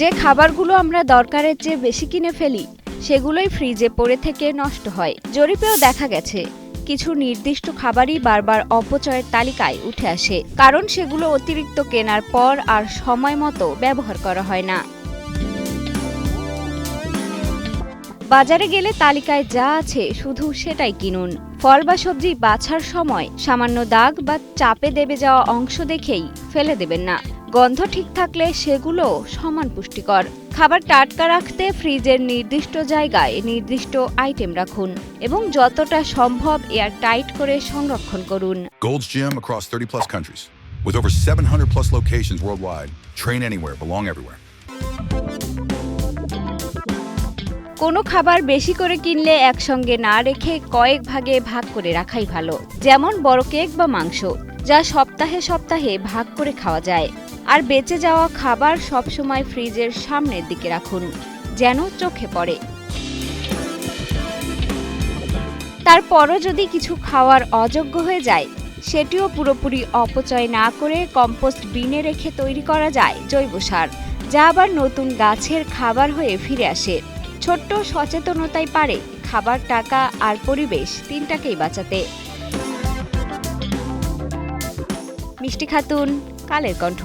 যে খাবারগুলো আমরা দরকারের চেয়ে বেশি কিনে ফেলি, সেগুলোই ফ্রিজে পড়ে থেকে নষ্ট হয়। জরিপেও দেখা গেছে, কিছু নির্দিষ্ট খাবারই বারবার অপচয়ের তালিকায় উঠে আসে, কারণ সেগুলো অতিরিক্ত কেনার পর আর সময় মতো ব্যবহার করা হয় না। বাজারে গেলে তালিকায় যা আছে শুধু সেটাই কিনুন। ফল বা সবজি বাছার সময় সামান্য দাগ বা চাপে দেবে যাওয়া অংশ দেখেই ফেলে দেবেন না। গন্ধ ঠিক থাকলে সেগুলো সমান পুষ্টিকর খাবার টাটকা রাখতে ফ্রিজের নির্দিষ্ট জায়গায় নির্দিষ্ট আইটেম রাখুন এবং যতটা সম্ভব এয়ার টাইট করে সংরক্ষণ করুন Gold's Gym across 30 plus countries. With over 700 plus locations worldwide. Train anywhere, belong everywhere. কোনো খাবার বেশি করে কিনলে একসঙ্গে না রেখে কয়েক ভাগে ভাগ করে রাখাই ভালো যেমন বড় কেক বা মাংস যা সপ্তাহে সপ্তাহে ভাগ করে খাওয়া যায় আর বেঁচে যাওয়া খাবার সবসময় ফ্রিজের সামনের দিকে রাখুন, যেন চোখে পড়ে। তারপরও যদি কিছু খাওয়ার অযোগ্য হয়ে যায়, সেটিও পুরোপুরি অপচয় না করে কম্পোস্ট বিনে রেখে তৈরি করা যায় জৈব সার, যা আবার নতুন গাছের খাবার হয়ে ফিরে আসে। ছোট্ট সচেতনতাই পারে খাবার টাকা আর পরিবেশ তিনটাকেই বাঁচাতে। মিষ্টি খাতুন, কালের কণ্ঠ।